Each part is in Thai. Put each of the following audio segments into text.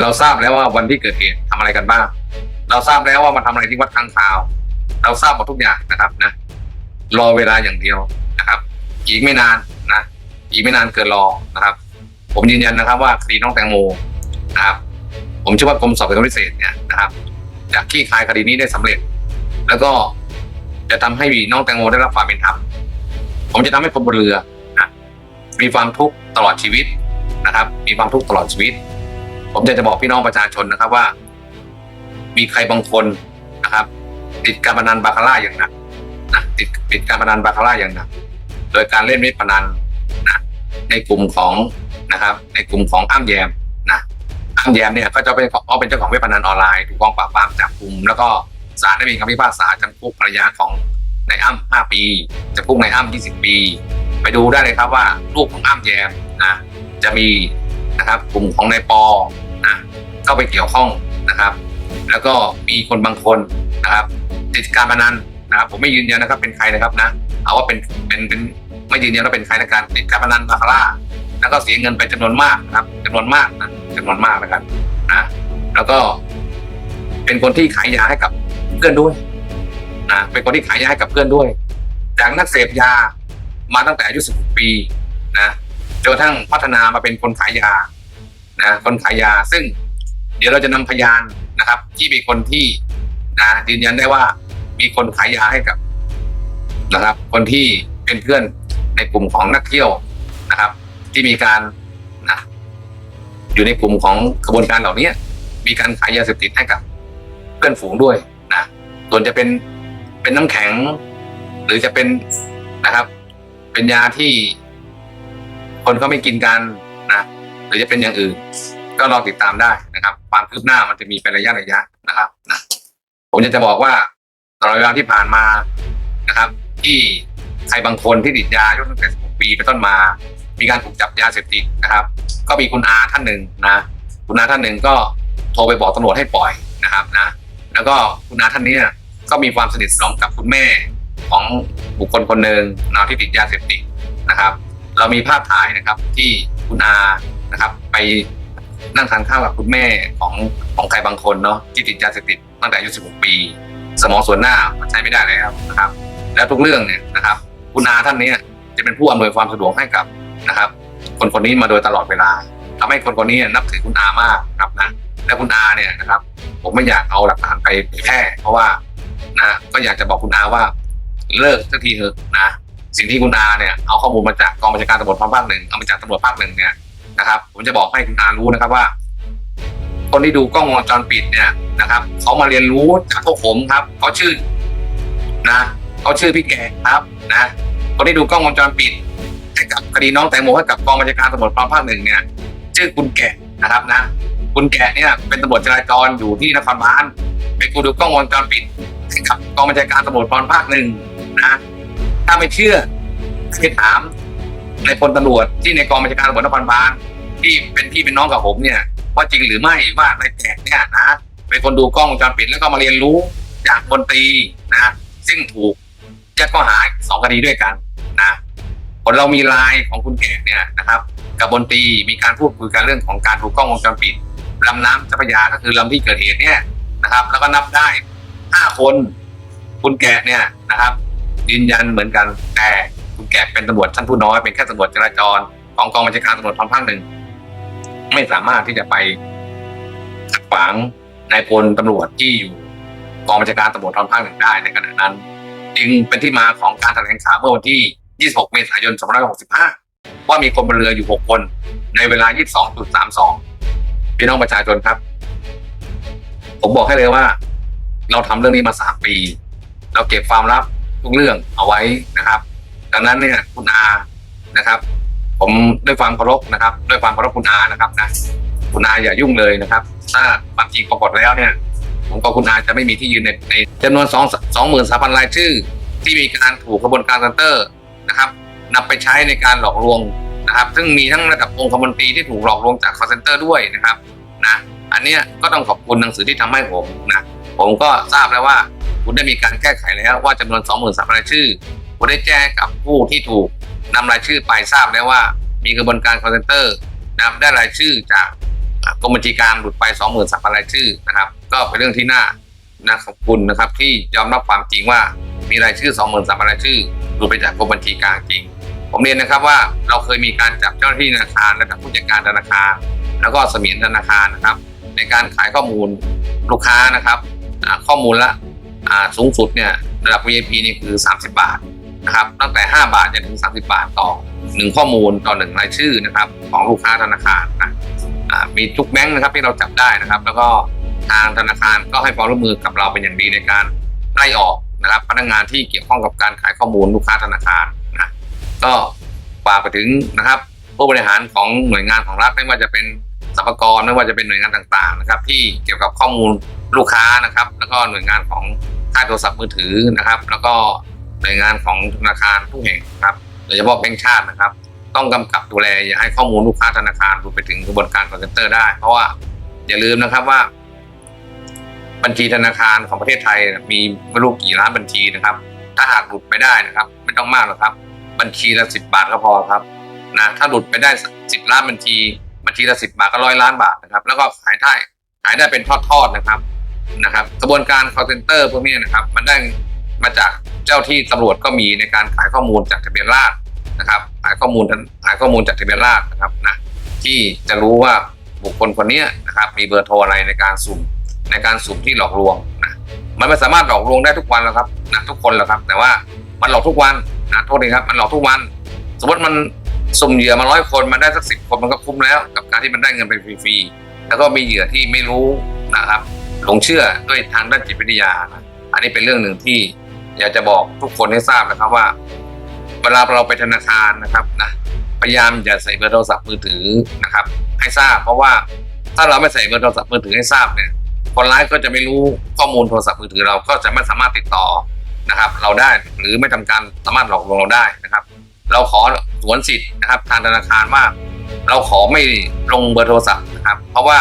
เราทราบแล้วว่าวันที่เกิดเหตุทำอะไรกันบ้าง เราทราบแล้วว่ามันทำอะไรที่วัดทางข่าว เราทราบหมดทุกอย่างนะครับนะ รอเวลาอย่างเดียวนะครับ อีกไม่นานนะ อีกไม่นานเกินรอนะครับ ผมยืนยันนะครับว่าคดีน้องแตงโมนะครับ ผมเชื่อว่ากรมสอบสวนพิเศษเนี่ยนะครับจะคลี่คลายคดีนี้ได้สำเร็จ แล้วก็จะทำให้น้องแตงโมได้รับความเป็นธรรม ผมจะทำให้คนบนเรือนะมีความทุกข์ตลอดชีวิตนะครับ มีความทุกข์ตลอดชีวิต ผมจะจะบอกพี่น้องประชาชนนะครับว่า มีใครบางคนนะครับ ติดการพนันบาคาร่าอย่างหนักนะติดติดการพนันบาคาร่าอย่างหนักโดยการเล่นเว็บพนันนะในกลุ่มของนะครับ ในกลุ่มของอ้ามแยมนะอ้ามแยมเนี่ยก็จะเป็นเขาเป็นเจ้าของเว็บพนันออนไลน์ถูกกองปราบปรามจับกลุ่มแล้วก็ศาลได้มีคำพิพากษาจำคุกภรรยาของนายอ้ำ5ปีจำคุกนายอ้ำ20 ปี ไปดูได้เลยครับว่าลูกของอ้ำแยมนะจะมี นะครับ กลุ่มของนายปอนะเข้าไปเกี่ยวข้องนะครับ แล้วก็มีคนบางคนนะครับติดการพนันนะครับผมไม่ยืนยันนะครับเป็นใครนะครับนะเอาว่าเป็นเป็นเป็นไม่ยืนยันว่าเป็นใครในการติดการพนันบาคาร่าแล้วก็เสียเงินไปจำนวนมากนะครับจำนวนมากนะจำนวนมากนะครับนะแล้วก็เป็นคนที่ขายยาให้กับเพื่อนด้วยนะเป็นคนที่ขายยาให้กับเพื่อนด้วย จากนักเสพยามาตั้งแต่อายุ16ปีนะ จนกระทั่งพัฒนามาเป็นคนขายยานะคนขายยา ซึ่งเดี๋ยวเราจะนำพยานนะครับ ที่เป็นคนที่นะยืนยันได้ว่ามีคนขายยาให้กับนะครับ คนที่เป็นเพื่อนในกลุ่มของนักเที่ยวนะครับ ที่มีการนะอยู่ในกลุ่มของกระบวนการเหล่านี้มีการขายยาเสพติดให้กับเพื่อนฝูงด้วยนะส่วนจะเป็นเป็นน้ำแข็ง หรือจะเป็นนะครับ เป็นยาที่ คนเขาไม่กินกันนะหรือจะเป็นอย่างอื่น ก็รองติดตามได้นะครับ ความคืบหน้ามันจะมีเป็นระยะระยะนะครับนะผมจะจะบอกว่าตลอดเวลาที่ผ่านมานะครับ ที่ใครบางคนที่ติดยาตั้งแต่16ปีเป็นต้นมา มีการถูกจับยาเสพติดนะครับ ก็มีคุณอาท่านหนึ่งนะคุณอาท่านหนึ่งก็โทรไปบอกตำรวจให้ปล่อยนะครับนะ แล้วก็คุณอาท่านนี้ก็มีความสนิทสนมกับคุณแม่ของบุคคลคนหนึ่งนะที่ติดยาเสพติดนะครับ เรามีภาพถ่ายนะครับที่คุณอานะครับ ไปนั่งทานข้าวกับคุณแม่ของของใครบางคนเนาะที่ติดยาเสพติดตั้งแต่อายุ 16 ปี สมองส่วนหน้ามันใช้ไม่ได้แล้วนะครับ แล้วทุกเรื่องเนี่ยนะครับ คุณอาท่านนี้จะเป็นผู้อำนวยความสะดวกให้กับนะครับ คนคนนี้มาโดยตลอดเวลาทำให้คนคนนี้นับถือคุณอามากนะครับนะและคุณอาเนี่ยนะครับ ผมไม่อยากเอาหลักฐานไปแพร่เพราะว่านะก็อยากจะบอกคุณอาว่าเลิกสักทีเถอะนะ สิ่งที่คุณอาเนี่ยเอาข้อมูลมาจากกองบัญชาการตำรวจภาคหนึ่งเอามาจากตำรวจภาคหนึ่งเนี่ยนะครับ ผมจะบอกให้คุณอารู้นะครับว่า คนที่ดูกล้องวงจรปิดเนี่ยนะครับเขามาเรียนรู้จากพวกผมครับเขาชื่อนะเขาชื่อพี่แกครับนะคนที่ดูกล้องวงจรปิดให้กับคดีน้องแตงโมให้กับกองบัญชาการตำรวจภาคหนึ่งเนี่ย ชื่อคุณแกนะครับนะคุณแกะเนี่ยเป็นตำรวจจราจรอยู่ที่นครบาลไปกูดูกล้องวงจรปิดให้กับกองบัญชาการตำรวจภาคหนึ่งนะ ถ้าไม่เชื่อให้ถามในพลตำรวจที่ในกองบัญชาการตำรวจนครบาลที่เป็นพี่เป็นน้องกับผมเนี่ยว่าจริงหรือไม่ว่านายแจกเนี่ยนะเป็นคนดูกล้องวงจรปิดแล้วก็มาเรียนรู้จากบนตีนะซึ่งถูกยัดข้อหาสองคดีด้วยกันนะผลเรามีลน์ของคุณแขกเนี่ยนะครับกับบนตีมีการพูดคุยกันเรื่องของการถูกกล้องวงจรปิดลำน้ำเจ้าพระยาก็คือลำที่เกิดเหตุเนี่ยนะครับ แล้วก็นับได้ห้าคนคุณแกะเนี่ยนะครับ ยืนยันเหมือนกันแต่คุณแกเป็นตำรวจชั้นผู้น้อยเป็นแค่ตำรวจจราจรของกองบัญชาการตำรวจท้องภาคหนึ่งไม่สามารถที่จะไปขัดขวางนายพลตำรวจที่อยู่กองบัญชาการตำรวจท้องภาคหนึ่งได้ในขณะนั้น จึงเป็นที่มาของการแถลงข่าวเมื่อวันที่ 26 เมษายน 2565 ว่ามีคนบนเรืออยู่ 6 คน ในเวลา 22.32 พี่น้องประชาชนครับ ผมบอกให้เลยว่า เราทำเรื่องนี้มา 3 ปี เราเก็บความลับ ทุกเรื่องเอาไว้นะครับ ดังนั้นเนี่ยคุณอานะครับ ผมด้วยความเคารพนะครับ ด้วยความเคารพคุณอานะครับนะคุณอาอย่ายุ่งเลยนะครับ ถ้าความจริงปรากฏแล้วเนี่ยผมกับคุณอาจะไม่มีที่ยืนในในจำนวนสองสองหมื่นสามพันรายชื่อ ที่มีการถูกกระบวนการเซ็นเตอร์นะครับนำไปใช้ในการหลอกลวงนะครับ ซึ่งมีทั้งระดับองค์คมนตรีที่ถูกหลอกลวงจากคอเซ็นเตอร์ด้วยนะครับนะอันนี้ก็ต้องขอบคุณหนังสือที่ทำให้ผมนะ ผมก็ทราบแล้วว่า คุณได้มีการแก้ไขแล้วว่าจำนวนสองหมื่นสามพันรายชื่อคุณได้แจ้งกับผู้ที่ถูกนำรายชื่อไปทราบแล้วว่า มีกระบวนการคอนเซนเตอร์นำได้รายชื่อจากกรมบัญชีกลางหลุดไปสองหมื่นสามพันรายชื่อนะครับ ก็เป็นเรื่องที่น่าน่าขอบคุณนะครับที่ยอมรับความจริงว่ามีรายชื่อสองหมื่นสามพันรายชื่อหลุดไปจากกรมบัญชีกลางจริง ผมเรียนนะครับว่าเราเคยมีการจับเจ้าหน้าที่ธนาคารระดับผู้จัดการธนาคาร แล้วก็เสมียนธนาคารนะครับ ในการขายข้อมูลลูกค้านะครับ ข้อมูลละอ่าสูงสุดเนี่ยระดับ VIP นี่คือ 30 บาทนะครับตั้งแต่ 5 บาทจนถึง 30 บาทต่อหนึ่งข้อมูลต่อหนึ่งรายชื่อนะครับของลูกค้าธนาคารนะอ่ามีทุกแบงค์นะครับที่เราจับได้นะครับ แล้วก็ทางธนาคารก็ให้ความร่วมมือกับเราเป็นอย่างดีในการไล่ออกนะครับพนักงานที่เกี่ยวข้องกับการขายข้อมูลลูกค้าธนาคารนะก็ฝากไปถึงนะครับผู้บริหารของหน่วยงานของรัฐไม่ว่าจะเป็น สรรพากรไม่ว่าจะเป็นหน่วยงานต่างๆนะครับ ที่เกี่ยวกับข้อมูลลูกค้านะครับ แล้วก็หน่วยงานของค่ายโทรศัพท์มือถือนะครับ แล้วก็หน่วยงานของธนาคารทุกแห่งนะครับโดยเฉพาะแบงก์ชาตินะครับ ต้องกำกับดูแลอย่าให้ข้อมูลลูกค้าธนาคารรวมไปถึงกระบวนการคอร์เซนเตอร์ได้ เพราะว่าอย่าลืมนะครับว่า บัญชีธนาคารของประเทศไทยมีไม่รู้กี่ล้านบัญชีนะครับ ถ้าหากหลุดไปได้นะครับ ไม่ต้องมากหรอกครับ บัญชีละสิบบาทก็พอครับนะถ้าหลุดไปได้สิบล้านบัญชี บัญชีละสิบาทก็ร้อยล้านบาทนะครับ แล้วก็ขายได้ขายได้เป็นทอดๆนะครับนะครับ กระบวนการ call center พวกนี้นะครับ มันได้มาจากเจ้าที่ตำรวจก็มีในการขายข้อมูลจากทะเบียนราษฎรนะครับขายข้อมูลขายข้อมูลจากทะเบียนราษฎรนะครับนะที่จะรู้ว่าบุคคลคนนี้นะครับ มีเบอร์โทรอะไรในการสุ่มในการสุ่มที่หลอกลวงนะมันไม่สามารถหลอกลวงได้ทุกวันหรอกครับนะทุกคนหรอกครับ แต่ว่ามันหลอกทุกวันนะโทษทีครับ มันหลอกทุกวัน สมมติมัน สุ่มเหยื่อมาร้อยคนมันได้สักสิบคนมันก็คุ้มแล้ว กับการที่มันได้เงินไปฟรีๆแล้วก็มีเหยื่อที่ไม่รู้นะครับหลงเชื่อด้วยทางด้านจิตวิทยานะอันนี้เป็นเรื่องหนึ่งที่อยากจะบอกทุกคนให้ทราบนะครับว่า เวลาเราไปธนาคารนะครับนะพยายามอย่าใส่เบอร์โทรศัพท์มือถือนะครับ ให้ทราบ เพราะว่าถ้าเราไม่ใส่เบอร์โทรศัพท์มือถือให้ทราบเนี่ยคนร้ายก็จะไม่รู้ข้อมูลโทรศัพท์มือถือเราก็จะไม่สามารถติดต่อนะครับ เราได้หรือไม่ทำการสามารถหลอกลวงเราได้นะครับ เราขอ สวนสิทธิ์นะครับทางธนาคารว่าเราขอไม่ลงเบอร์โทรศัพท์นะครับ เพราะว่า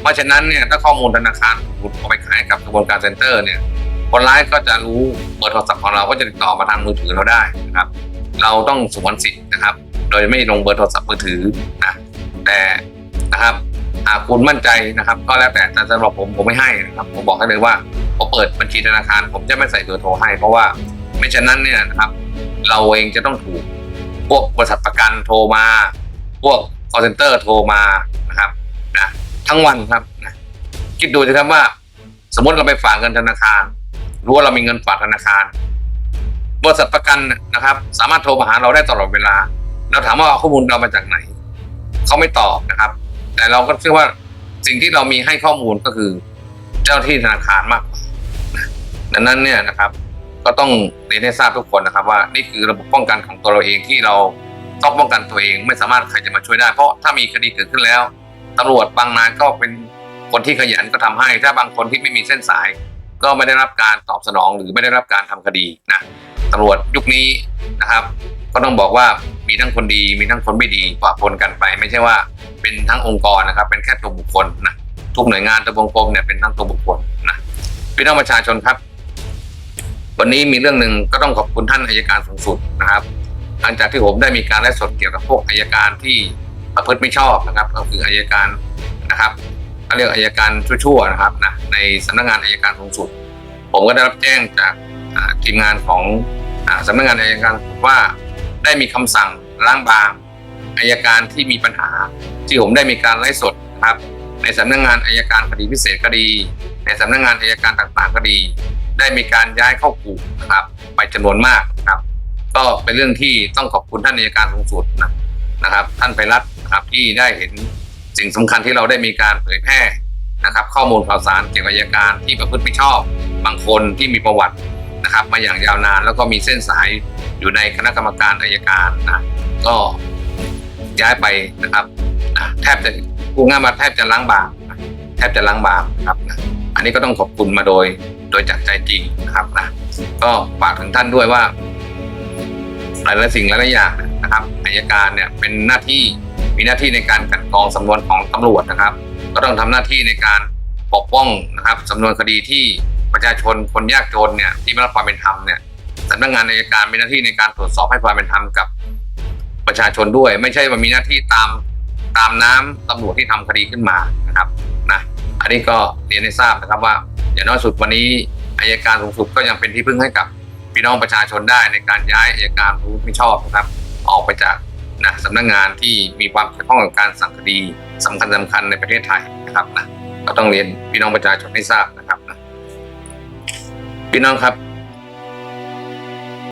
เพราะฉะนั้นเนี่ยถ้าข้อมูลธนาคารหลุดออกไปขายกับกระบวนการเซ็นเตอร์เนี่ยคนร้ายก็จะรู้เบอร์โทรศัพท์ของเราก็จะติดต่อมาทางมือถือเราได้นะครับ เราต้องสวนสิทธิ์นะครับ โดยไม่ลงเบอร์โทรศัพท์มือถือนะแต่นะครับหากคุณมั่นใจนะครับ ก็แล้วแต่แต่สำหรับผมผมไม่ให้นะครับ ผมบอกให้เลยว่าผมเปิดบัญชีธนาคาร ผมจะไม่ใส่เบอร์โทรให้ เพราะว่าไม่ฉะนั้นเนี่ยนะครับ เราเองจะต้องถูก พวกบริษัทประกันโทรมา พวก call center โทรมานะครับนะทั้งวันครับนะคิดดูสิครับว่า สมมติเราไปฝากเงินธนาคาร รู้ว่าเรามีเงินฝากธนาคาร บริษัทประกันนะครับ สามารถโทรมาหาเราได้ตลอดเวลาเราถามว่าข้อมูลเรามาจากไหน เขาไม่ตอบนะครับ แต่เราก็เชื่อว่าสิ่งที่เรามีให้ข้อมูลก็คือ เจ้าที่ธนาคารมากกว่านะดังนั้นเนี่ยนะครับ ก็ต้องเรียนให้ทราบทุกคนนะครับ ว่านี่คือระบบป้องกันของตัวเราเองที่เราต้องป้องกันตัวเอง ไม่สามารถใครจะมาช่วยได้ เพราะถ้ามีคดีเกิดขึ้นแล้วตำรวจบางนายก็เป็นคนที่ขยันก็ทำให้ ถ้าบางคนที่ไม่มีเส้นสาย ก็ไม่ได้รับการตอบสนองหรือไม่ได้รับการทำคดีนะตำรวจยุคนี้นะครับ ก็ต้องบอกว่ามีทั้งคนดีมีทั้งคนไม่ดีปะปนกันไป ไม่ใช่ว่าเป็นทั้งองค์กรนะครับ เป็นแค่ตัวบุคคลนะทุกหน่วยงานตัววงกลมเนี่ยเป็นทั้งตัวบุคคลนะพี่น้องประชาชนครับ วันนี้มีเรื่องหนึ่งก็ต้องขอบคุณท่านอายการสูงสุดนะครับ หลังจากที่ผมได้มีการไลฟ์สดเกี่ยวกับพวกอายการที่ประพฤติไม่ชอบนะครับ ก็คืออายการนะครับเรียกอายการชั่วๆนะครับนะในสำนักงานอายการสูงสุด ผมก็ได้รับแจ้งจากทีมงานของอาสำนักงานอายการว่าได้มีคำสั่งล้างบางอายการที่มีปัญหา ที่ผมได้มีการไลฟ์สดนะครับ ในสำนักงานอายการคดีพิเศษก็ดี ในสำนักงานอายการต่างๆก็ดี ได้มีการย้ายเข้ากลุ่มนะครับ ไปจำนวนมากนะครับ ก็เป็นเรื่องที่ต้องขอบคุณท่านอัยการสูงสุดนะนะครับ ท่านไปรัฐนะครับที่ได้เห็นสิ่งสำคัญที่เราได้มีการเผยแพร่นะครับ ข้อมูลข่าวสารเกี่ยวกับอัยการที่ประพฤติไม่ชอบ บางคนที่มีประวัตินะครับ มาอย่างยาวนานแล้วก็มีเส้นสายอยู่ในคณะกรรมการอัยการนะก็ย้ายไปนะครับแทบจะพูดง่ายมาแทบจะล้างบางนะแทบจะล้างบางนะครับนะอันนี้ก็ต้องขอบคุณมาโดย โดยจากใจจริงนะครับนะก็ฝากถึงท่านด้วยว่าหลายๆสิ่งหลายๆอย่างนะครับอายการเนี่ยเป็นหน้าที่มีหน้าที่ในการกันกรองสำนวนของตำรวจนะครับ ก็ต้องทำหน้าที่ในการปกป้องนะครับสำนวนคดีที่ประชาชนคนยากจนเนี่ยที่ไม่รับความเป็นธรรมเนี่ยสำนักงานอายการมีหน้าที่ในการตรวจสอบให้ความเป็นธรรมกับประชาชนด้วย ไม่ใช่ว่ามีหน้าที่ตามตามน้ำตำรวจที่ทำคดีขึ้นมานะครับนะอันนี้ก็เรียนให้ทราบนะครับว่า อย่างน้อยสุดวันนี้อายการสูงสุดก็ยังเป็นที่พึ่งให้กับพี่น้องประชาชนได้ในการย้ายอายการผู้ไม่ชอบนะครับ ออกไปจากนะสำนักงานที่มีความเกี่ยวข้องกับการสั่งคดีสำคัญสำคัญในประเทศไทยนะครับนะก็ต้องเรียนพี่น้องประชาชนให้ทราบนะครับนะพี่น้องครับ